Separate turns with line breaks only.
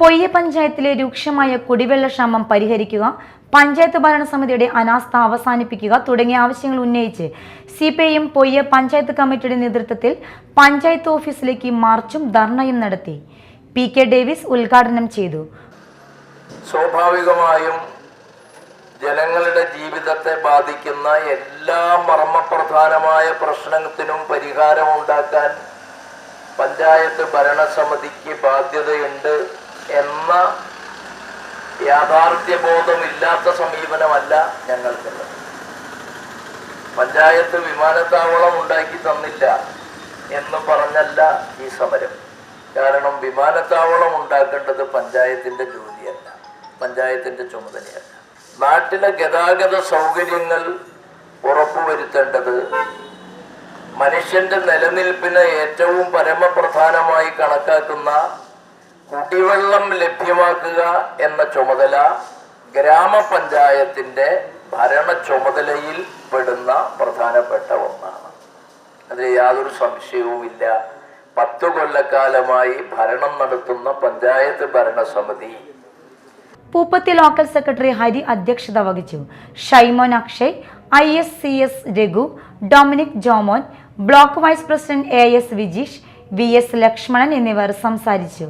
പൊയ്യ പഞ്ചായത്തിലെ രൂക്ഷമായ കുടിവെള്ള ക്ഷാമം പരിഹരിക്കുക പഞ്ചായത്ത് ഭരണസമിതിയുടെ അനാസ്ഥ അവസാനിപ്പിക്കുക തുടങ്ങിയ ആവശ്യങ്ങൾ ഉന്നയിച്ച് C P I Poyya panchayat കമ്മിറ്റിയുടെ നേതൃത്വത്തിൽ പഞ്ചായത്ത് ഓഫീസിലേക്ക് മാർച്ചും ധർണയും നടത്തി. പി കെ ഡേവിസ് ഉദ്ഘാടനം ചെയ്തു.
സ്വാഭാവികമായും ജനങ്ങളുടെ ജീവിതത്തെ ബാധിക്കുന്ന എല്ലാ മർമ്മപ്രധാനമായ പ്രശ്നത്തിനും പരിഹാരമുണ്ടാക്കാൻ പഞ്ചായത്ത് ഭരണസമിതിക്ക് ബാധ്യതയുണ്ട്. എന്ന യാഥാർത്ഥ്യബോധമില്ലാത്ത സമീപനമല്ല ഞങ്ങൾക്കുള്ളത്. പഞ്ചായത്ത് വിമാനത്താവളം ഉണ്ടാക്കി തന്നില്ല എന്ന് പറഞ്ഞല്ല ഈ സമരം. കാരണം വിമാനത്താവളം ഉണ്ടാക്കേണ്ടത് പഞ്ചായത്തിന്റെ ജോലിയല്ല പഞ്ചായത്തിന്റെ ചുമതലയല്ല. നാട്ടിലെ ഗതാഗത സൗകര്യങ്ങൾ ഉറപ്പുവരുത്തേണ്ടത് മനുഷ്യന്റെ നിലനിൽപ്പിന് ഏറ്റവും പരമപ്രധാനമായി കണക്കാക്കുന്ന കുടിവെള്ളം ലഭ്യമാക്കുക എന്ന ചുമതല ഗ്രാമപഞ്ചായത്തിന്റെ ഭരണ ചുമതലയിൽ പെടുന്ന പ്രധാനപ്പെട്ട ഒന്നാണ്. അതിൽ യാതൊരു സംശയവുമില്ല. പത്തു കൊല്ലക്കാലമായി ഭരണം നടത്തുന്ന പഞ്ചായത്ത് ഭരണസമിതി.
പൂപ്പത്തി ലോക്കൽ സെക്രട്ടറി ഹരി അധ്യക്ഷത വഹിച്ചു. Shaimon Akshay I S C S Raghu Dominic Jomon block vice president A S Vijeesh V S Lakshmanan എന്നിവർ സംസാരിച്ചു.